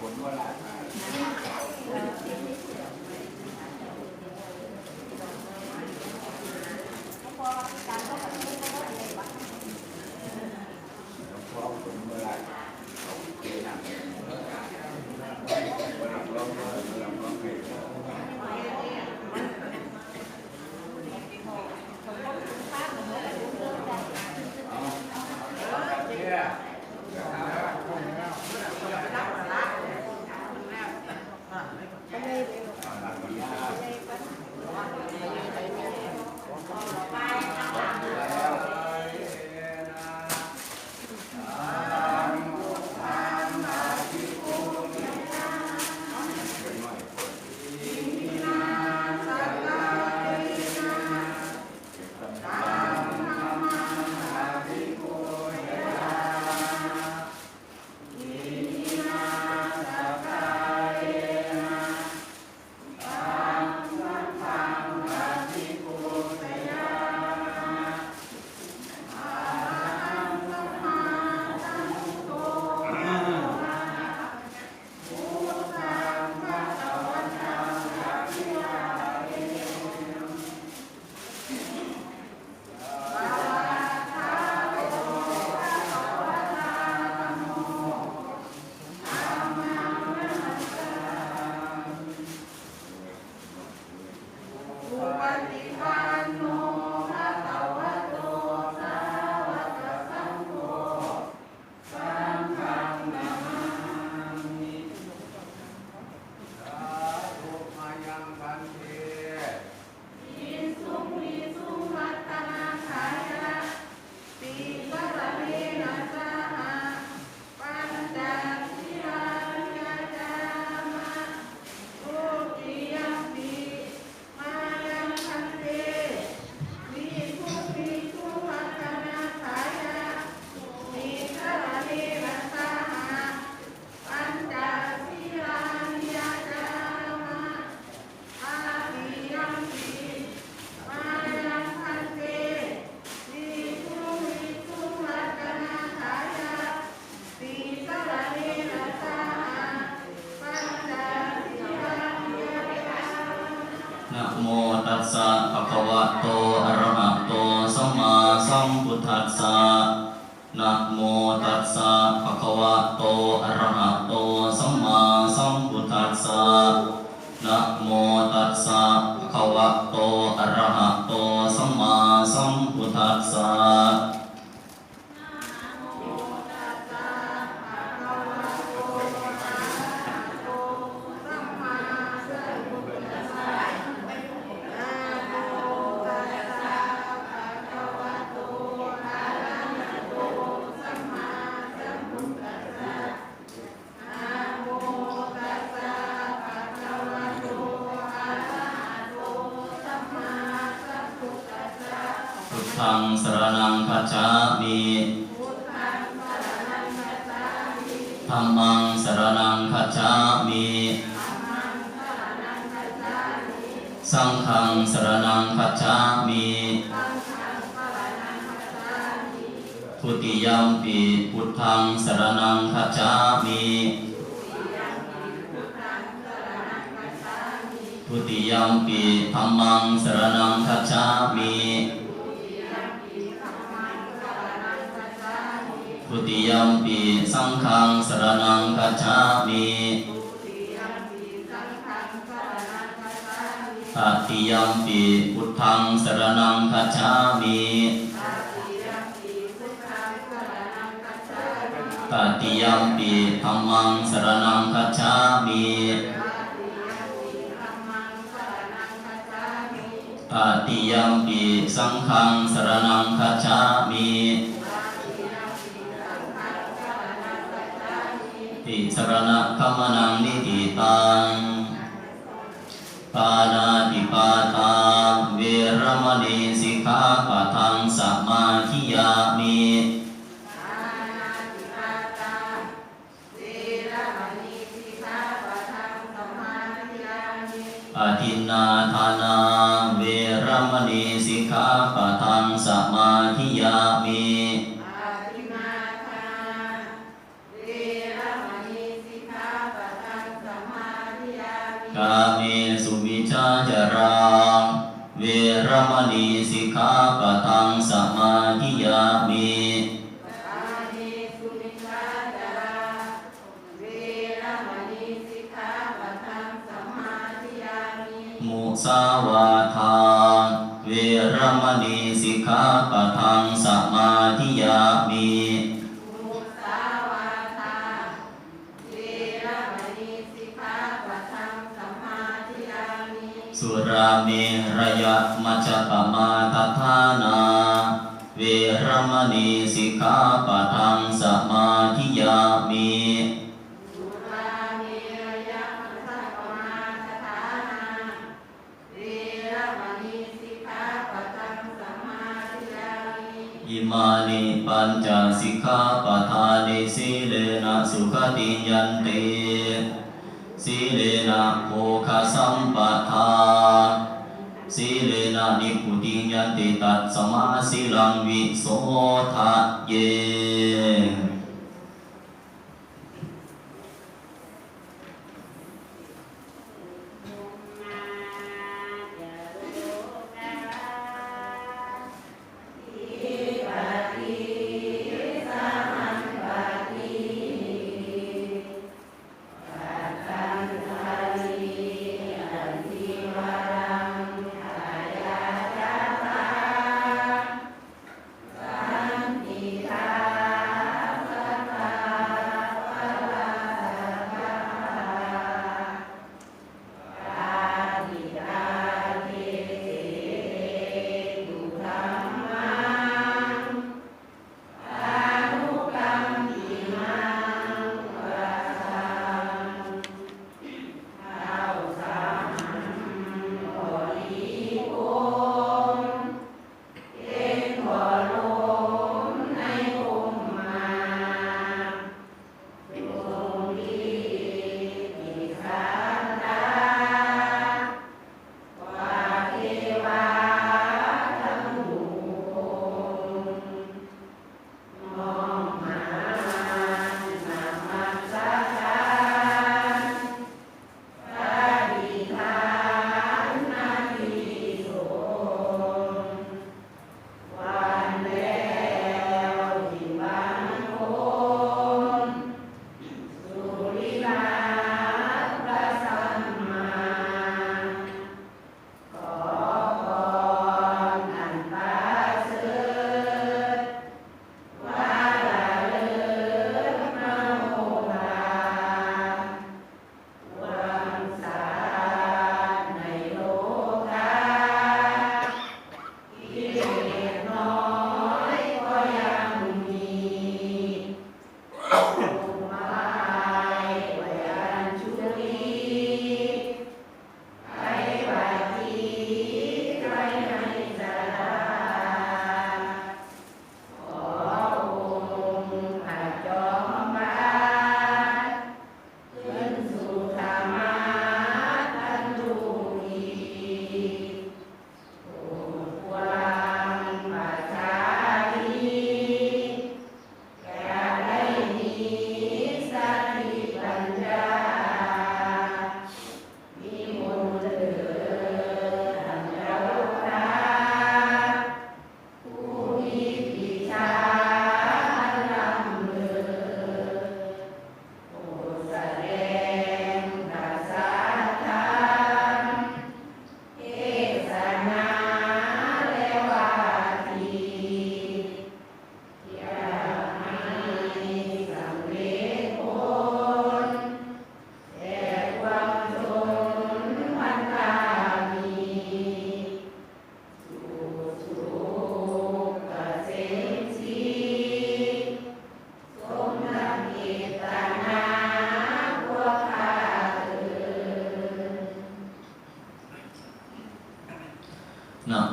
ผลว่า ตัสสะภะคะวะโตอะระ ทังสรนังคัจามีธรรมังสรนังคัจามีสังฆังสรนังคัจามีทุติยมปีพุทธังสรนังคัจามีทุติยมปีธรรมังสรนังคัจามี ทุติยมปีสังฆังสรณังคัจฉามิตติยมปีพุทธังสรณังคัจฉามิตติยมปีธัมมังสรณังคัจฉามิตติยมปีสังฆังสรณังคัจฉามิ ติสรณะคัมมนังนิติตังปานาติปาตาเวรมณีสิกขาปะทังสัมมาทิยามิอทินนาทานาเวรมณีสิกขาปะทังสม ขาปะทังสมาธิยามิมุสาวาทาเวรมณีสิกขาปะทังสมาธิยามิ มรยะมัจจปมาทฐานาเวรมณีสิกขาปะทังสมาธิยามิอิมานิปัญจสิกขาปทานิสีเลนะสุขติยันติสีเลนะโภคสัมปทา สีเลนะนิพุติยันติตัสสมาสิลังวิโสทะเย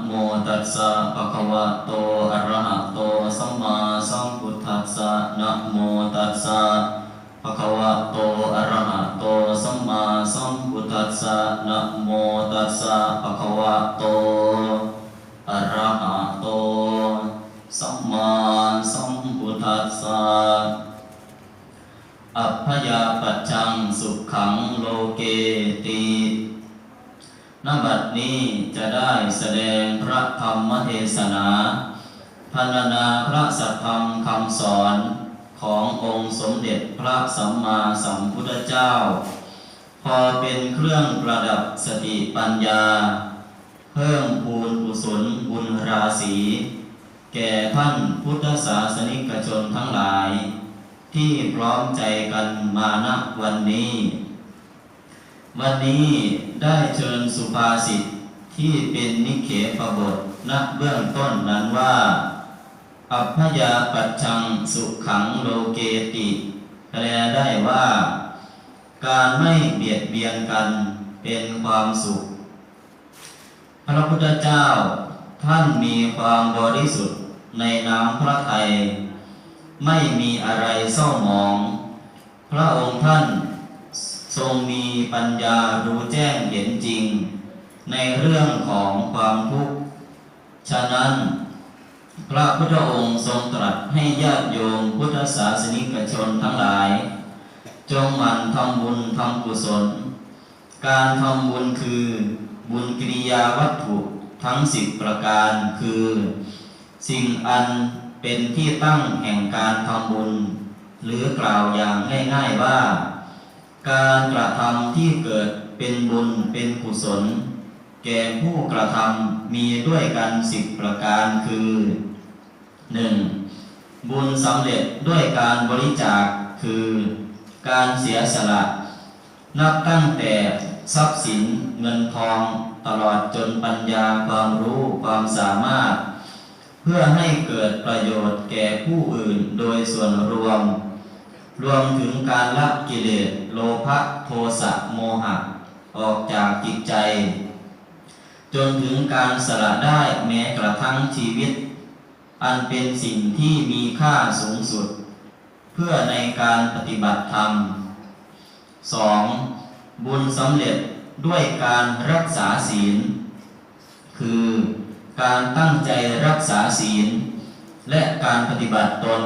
โมตัสสะภะคะวะโตอะระหะโตสัมมาสัมพุทธัสสะนะโมตัสสะภะคะวะโตอะระหะโตสัมมาสัมพุทธัสสะนะโมตัสสะภะคะวะโตอะระหะโตสัมมาสัมพุทธัสสะอัพพยาปัจจังสุขังโลเกติ นบัดนี้จะได้แสดงพระธรรมเทศนาพรรณนาพระสัทธรรมคำสอนขององค์สมเด็จพระสัมมาสัมพุทธเจ้า พอเป็นเครื่องประดับสติปัญญา เพิ่มพูนกุศลบุญราศี แก่ท่านพุทธศาสนิกชนทั้งหลาย ที่พร้อมใจกันมาณวันนี้ วันนี้ได้เชิญสุภาษิตที่เป็นนิเขปบทณเบื้องต้นนั้นว่า อัพยาปัจจังสุขขังโลเกติแปลได้ว่า การไม่เบียดเบียนกันเป็นความสุข พระพุทธเจ้าท่านมีความบริสุทธิ์ในน้ำพระทัยไม่มีอะไรเศร้าหมอง พระองค์ท่าน ทรงมีปัญญารู้แจ้งเห็นจริง ในเรื่องของความทุกข์ ฉะนั้น พระพุทธองค์ทรงตรัสให้ญาติโยมพุทธศาสนิกชนทั้งหลาย จงหมั่นทำบุญทำกุศล การทำบุญคือบุญกิริยาวัตถุทั้งสิบประการคือ สิ่งอันเป็นที่ตั้งแห่งการทำบุญ หรือกล่าวอย่างง่ายๆว่า การกระทำที่เกิดเป็นบุญเป็นกุศล แก่ผู้กระทำมีด้วยกันสิบประการคือ 1. บุญสำเร็จด้วยการบริจาคคือ การเสียสละ นับตั้งแต่ทรัพย์สินเงินทองตลอดจนปัญญาความรู้ความสามารถ เพื่อให้เกิดประโยชน์แก่ผู้อื่นโดยส่วนรวม รวมถึงการละกิเลสโลภะโทสะโมหะ ออกจากจิตใจ จนถึงการสละได้แม้กระทั่งชีวิต อันเป็นสิ่งที่มีค่าสูงสุด เพื่อในการปฏิบัติธรรม 2. บุญสำเร็จด้วยการรักษาศีล คือการตั้งใจรักษาศีล และการปฏิบัติตน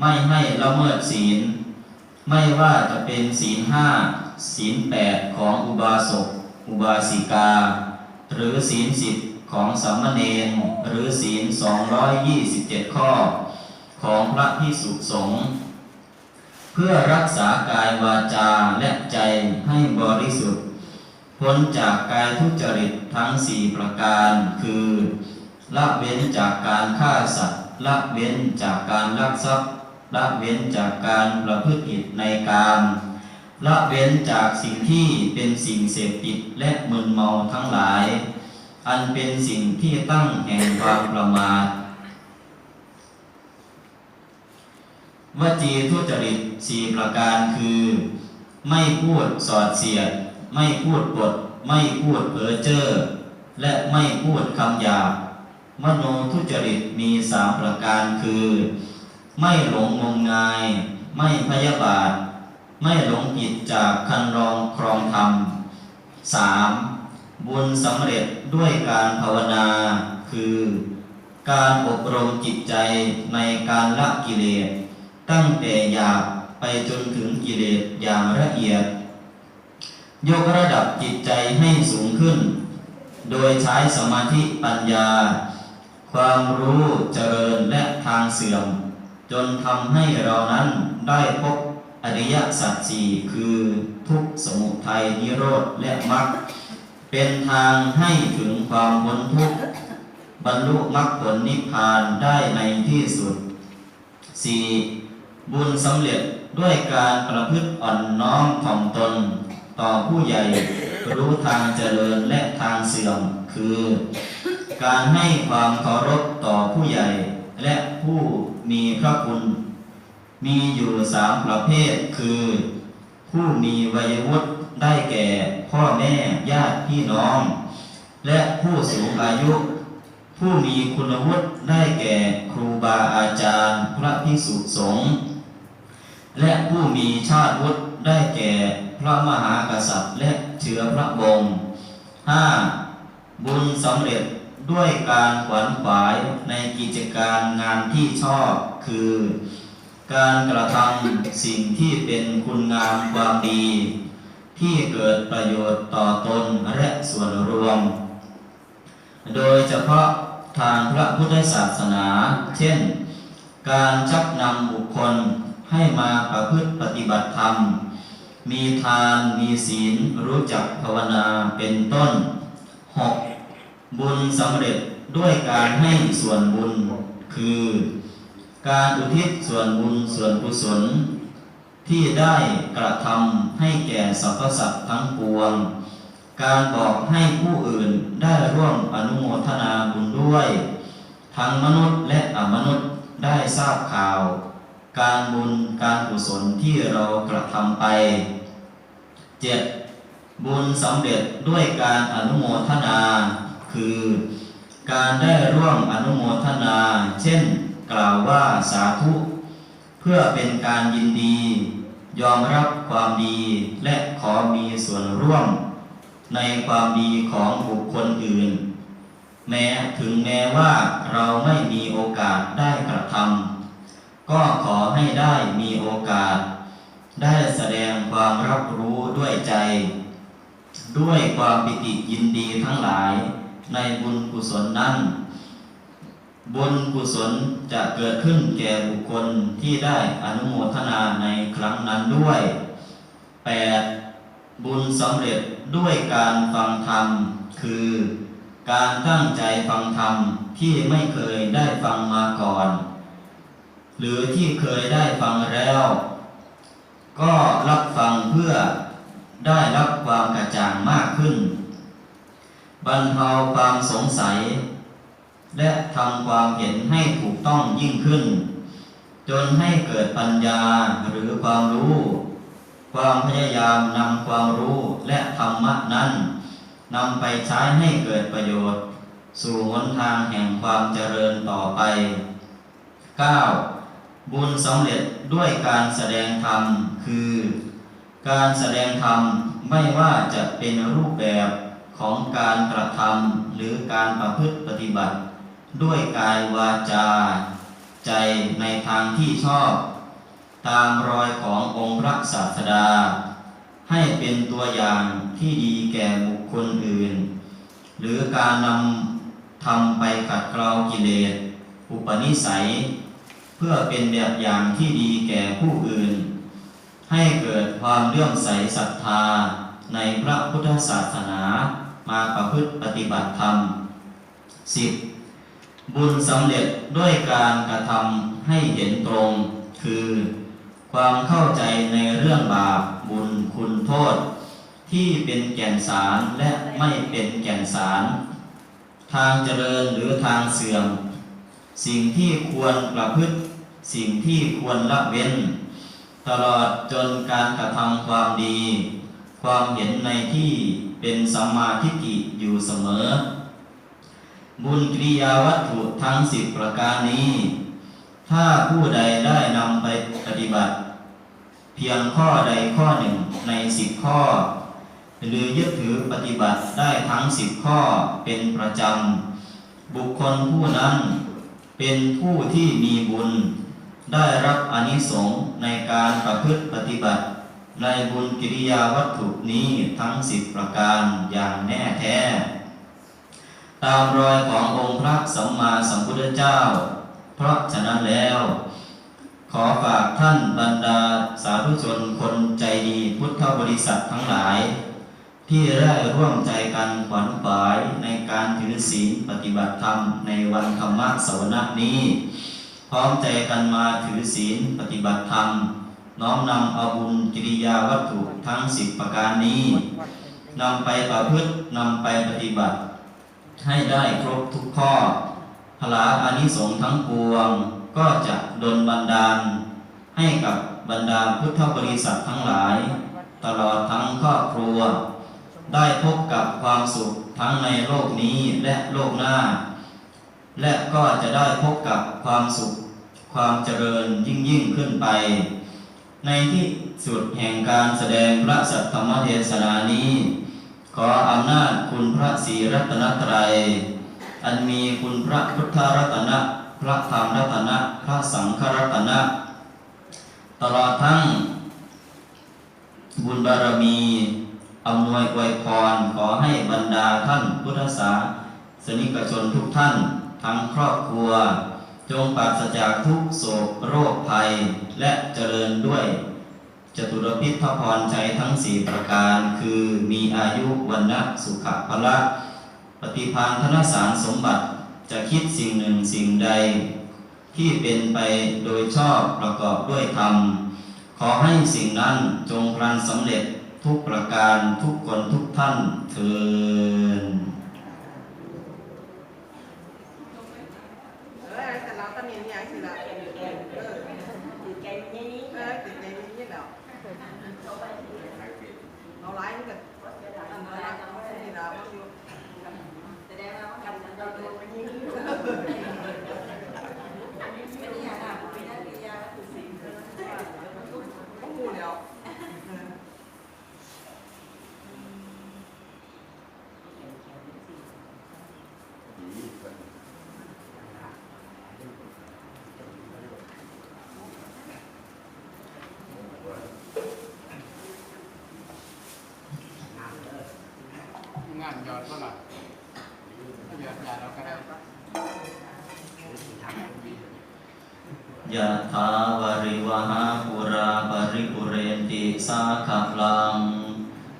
ไม่ให้ละเมิดศีล ไม่ว่าจะเป็นศีลห้าศีลแปดของอุบาสกอุบาสิกา หรือศีลสิบของสามมเณรหรือศีล 227 ข้อ ของพระพิสุสงฆ์เพื่อรักษากายวาจาและใจให้บริสุทธิ์พ้นจากกายทุจริตทั้งสี่ประการ คือ ละเว้นจากการฆ่าสัตว์ ละเว้นจากการลักทรัพย์ ละเว้นจากการประพฤติผิดในกามละเว้นจากสิ่งที่เป็นสิ่งเสพติดและมึนเมาทั้งหลาย อันเป็นสิ่งที่ตั้งแห่งความประมาทวจีทุจริตสี่ประการคือ ไม่พูดสอดเสียด ไม่พูดปด ไม่พูดเพ้อเจ้อและไม่พูดคำหยาบมโนทุจริตมีสามประการคือ ไม่หลงงมงาย ไม่พยาบาท ไม่หลงผิดจากคันรองครองธรรมสามบุญสำเร็จด้วยการภาวนา คือ การอบรมจิตใจในการละกิเลส ตั้งแต่หยาบไปจนถึงกิเลสอย่างละเอียด ยกระดับจิตใจให้สูงขึ้น โดยใช้สมาธิปัญญา ความรู้เจริญและทางเสื่อม จนทำให้เรานั้นได้พบอริยสัจสี่คือทุกสมุทัยนิโรธและมรรคเป็นทางให้ถึงความพ้นทุกข์บรรลุมรรคผลนิพพานได้ในที่สุด 4. บุญสำเร็จด้วยการประพฤติอ่อนน้อมถ่อมตน ต่อผู้ใหญ่รู้ทางเจริญและทางเสื่อม คือ การให้ความเคารพต่อผู้ใหญ่ และผู้มีพระคุณ มีอยู่สามประเภทคือ ผู้มีวัยวุฒิได้แก่พ่อแม่ญาติพี่น้อง และผู้สูงอายุ ผู้มีคุณวุฒิได้แก่ครูบาอาจารย์ พระภิกษุสงฆ์และผู้มีชาติวุฒิได้แก่พระมหากษัตริย์และเชื้อพระวงศ์ 5. บุญสำเร็จ ด้วยการขวนขวายในกิจการงานที่ชอบคือ การกระทำสิ่งที่เป็นคุณงามความดี ที่เกิดประโยชน์ต่อตนและส่วนรวม โดยเฉพาะทางพระพุทธศาสนา เช่น การชักนำบุคคลให้มาประพฤติปฏิบัติธรรม มีทานมีศีลรู้จักภาวนาเป็นต้น 6. บุญสำเร็จด้วยการให้ส่วนบุญ คือ การอุทิศส่วนบุญส่วนกุศล ที่ได้กระทำให้แก่สรรพสัตว์ทั้งปวง การบอกให้ผู้อื่นได้ร่วมอนุโมทนาบุญด้วย ทั้งมนุษย์และอมนุษย์ได้ทราบข่าว การบุญการกุศลที่เรากระทำไป 7. บุญสำเร็จด้วยการอนุโมทนา คือ การได้ร่วมอนุโมทนา เช่น กล่าวว่าสาธุ เพื่อเป็นการยินดี ยอมรับความดีและขอมีส่วนร่วม ในความดีของบุคคลอื่น แม้ถึงแม้ว่าเราไม่มีโอกาสได้กระทำก็ขอให้ได้มีโอกาส ได้แสดงความรับรู้ด้วยใจด้วยความปิติยินดีทั้งหลาย ในบุญกุศลนั้น บุญกุศลจะเกิดขึ้นแก่บุคคลที่ได้อนุโมทนาในครั้งนั้นด้วย 8. บุญสำเร็จด้วยการฟังธรรม คือการตั้งใจฟังธรรมที่ไม่เคยได้ฟังมาก่อน หรือที่เคยได้ฟังแล้ว ก็รับฟังเพื่อได้รับความกระจ่างมากขึ้น บรรเทาความสงสัย และทำความเห็นให้ถูกต้องยิ่งขึ้น จนให้เกิดปัญญาหรือความรู้ ความพยายามนำความรู้และธรรมะนั้นนำไปใช้ให้เกิดประโยชน์ สู่หนทางแห่งความเจริญต่อไป 9. บุญสำเร็จด้วยการแสดงธรรมคือ การแสดงธรรมไม่ว่าจะเป็นรูปแบบ ของการกระทำหรือการประพฤติปฏิบัติ ด้วยกายวาจา ใจในทางที่ชอบ ตามรอยขององค์พระศาสดา ให้เป็นตัวอย่างที่ดีแก่บุคคลอื่น หรือการนำทำไปขัดเกลากิเลส อุปนิสัย เพื่อเป็นแบบอย่างที่ดีแก่ผู้อื่น ให้เกิดความเลื่อมใสศรัทธาในพระพุทธศาสนา มาประพฤติปฏิบัติธรรม 10. บุญสำเร็จด้วยการกระทำให้เห็นตรง คือ ความเข้าใจในเรื่องบาปบุญคุณโทษ ที่เป็นแก่นสารและไม่เป็นแก่นสาร ทางเจริญหรือทางเสื่อม สิ่งที่ควรประพฤติสิ่งที่ควรละเว้น ตลอดจนการกระทำความดี ความเห็นในที่ เป็นสัมมาทิฏฐิอยู่เสมอ บุญกิริยาวัตถุทั้งสิบประการนี้ ถ้าผู้ใดได้นำไปปฏิบัติ เพียงข้อใดข้อหนึ่งในสิบข้อ หรือยึดถือปฏิบัติได้ทั้งสิบข้อเป็นประจำ บุคคลผู้นั้นเป็นผู้ที่มีบุญ ได้รับอนิสงส์ในการประพฤติปฏิบัติ ในบุญกิริยาวัตถุนี้ทั้งสิบประการอย่างแน่แท้ ตามรอยขององค์พระสัมมาสัมพุทธเจ้า เพราะฉะนั้นแล้ว ขอฝากท่านบรรดาสาธุชนคนใจดีพุทธบริษัททั้งหลาย ที่ได้ร่วมใจกันขวัญขวายในการถือศีลปฏิบัติธรรมในวันธรรมะสวนานี้ พร้อมใจกันมาถือศีลปฏิบัติธรรม น้อมนำเอาบุญกิริยาวัตถุทั้งสิบประการนี้นำไปประพฤตินำไปปฏิบัติ ให้ได้ครบทุกข้อพลาอานิสงส์ทั้งปวง ก็จะดลบันดาล ให้กับบรรดาพุทธบริษัททั้งหลาย ตลอดทั้งครอบครัว ได้พบกับความสุขทั้งในโลกนี้และโลกหน้า และก็จะได้พบกับความสุข ความเจริญยิ่งยิ่งขึ้นไป ในที่สุดแห่งการแสดงพระสัทธรรมเทศนานี้ ขออำนาจคุณพระศรีรัตนตรัย อันมีคุณพระพุทธรัตนะ พระธรรมรัตนะ พระสังฆรัตนะ ตลอดทั้ง บุญบารมีอำนวยอวยพรขอให้บรรดาท่านพุทธศาสนิกชนทุกท่าน ทั้งครอบครัว จงปราศจากทุกโศกโรคภัย และเจริญด้วยจตุรพิทพรใจทั้งสี่ประการ คือมีอายุวันนะสุขภละปฏิภาณธนสารสมบัติจะคิดสิ่งหนึ่งสิ่งใด ที่เป็นไปโดยชอบประกอบด้วยธรรม ขอให้สิ่งนั้นจงพลันสำเร็จทุกประการทุกคนทุกท่านเถิด เออแต่เราก็มีอย่างสิละเออเออติดใจนี้เออติดใจนี้แล้วเอาไลน์มันก็ทำอะไรนี่เรามันอยู่แสดงว่ากันเราโดนไปนี้ไม่ได้ยาไม่ได้ยาคือสิ่งก็หูแล้ว งานยอดก็หลับยอดยาเราก็ได้ยะถาวริวหาปุราปริปุเรนติสาขลัง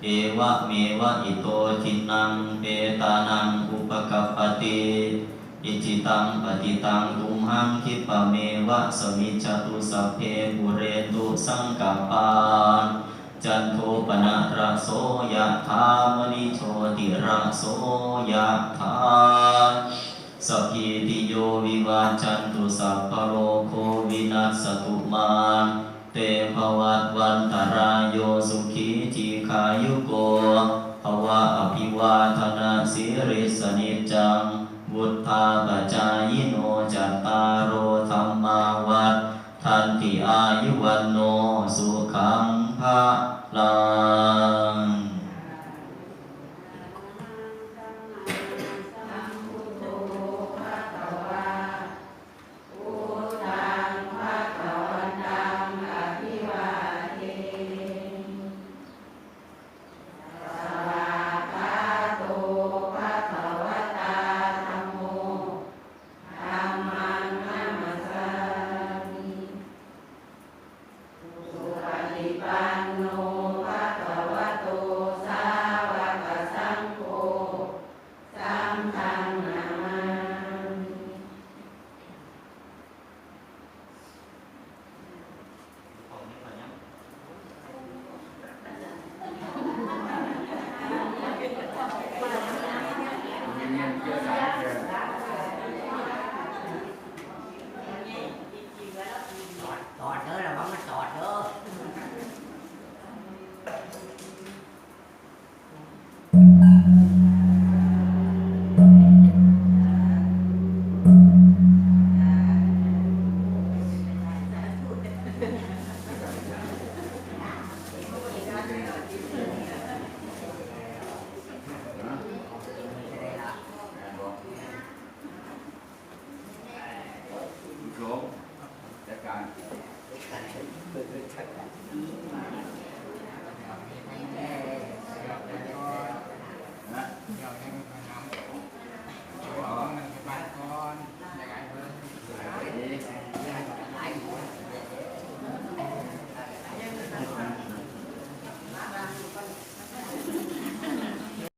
เอวะเมวะอิโตทินังเปตานังอุปกัปปติอิจิตังปฏิตังตุมหังคิปะเมวะสมิจตุสัพเพปุเรนตุสังกปปา จันโทปนะระโสยะธามณิโชติระโสยะธาสัพพิติโยวิวาจันตุสัพพโลโควินัสตุมาเตภวัตวันตรายโยสุขีทีขายุโกภวะอภิวาทนาสิริสนิจังวุธาปจายโนจัตตารโอธรรมาวัฏทันติอายุวันโนสุขัง ภะลัง